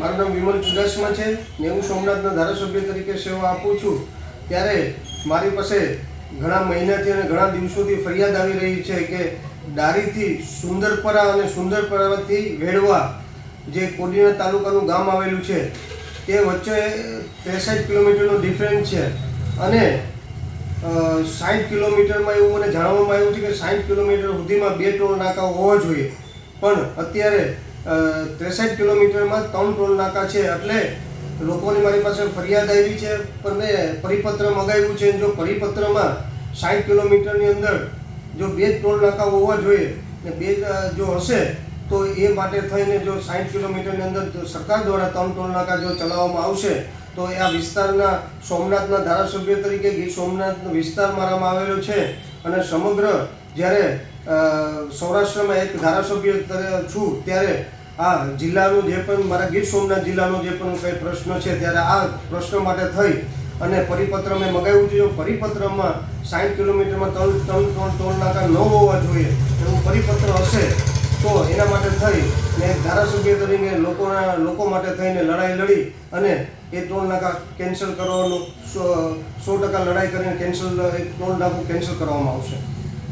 મારું નામ વિમલ ચુડાસમા છે. ને હું સોમનાથના ધારાસભ્ય તરીકે સેવા આપું છું. ત્યારે મારી પાસે ઘણા મહિનાથી અને ઘણા દિવસોથી ફરિયાદ આવી રહી છે કે ડારીથી સુંદરપરા અને સુંદરપરાથી વેડવા જે કોડીના તાલુકાનું ગામ આવેલું છે, તે વચ્ચે ત્રેસઠ કિલોમીટરનો ડિફરન્સ છે. અને સાઠ કિલોમીટરમાં એવું મને જાણવામાં આવ્યું છે કે સાઠ કિલોમીટર સુધીમાં બે ટોલ નાકા હોવા જોઈએ. પણ અત્યારે ત્રેસઠ કિલોમીટરમાં ત્રણ ટોલ નાકા છે એટલે લોકોની મારી પાસે ફરિયાદ આવી છે, પણ મેં પરિપત્ર મગાવ્યું છે. જો પરિપત્રમાં સાઠ કિલોમીટરની અંદર જો બે ટોલ નાકા હોવા જોઈએ ને બે જો હશે, તો એ માટે થઈને જો સાઠ કિલોમીટરની અંદર સરકાર દ્વારા ત્રણ ટોલ નાકા જો ચલાવવામાં આવશે, તો આ વિસ્તારના સોમનાથના ધારાસભ્ય તરીકે ગીર સોમનાથનો વિસ્તાર મારામાં આવેલો છે. અને સમગ્ર જ્યારે સૌરાષ્ટ્રમાં એક ધારાસભ્ય છું ત્યારે આ જિલ્લાનું જે પણ, મારા ગીર સોમનાથ જિલ્લાનો જે પણ કંઈ પ્રશ્ન છે ત્યારે આ પ્રશ્ન માટે થઈ અને પરિપત્ર મેં મગાવ્યું છે. પરિપત્રમાં સાઠ કિલોમીટરમાં ત્રણ ત્રણ ત્રણ ટોલ નાકા ન હોવા જોઈએ એવું પરિપત્ર હશે તો એના માટે થઈ ને ધારાસભ્ય તરીકે લોકોના, લોકો માટે થઈને લડાઈ લડી અને એ ટોલ નાકા કેન્સલ કરવાનું, સો ટકા લડાઈ કરીને કેન્સલ ટોલ નાકું કેન્સલ કરવામાં આવશે.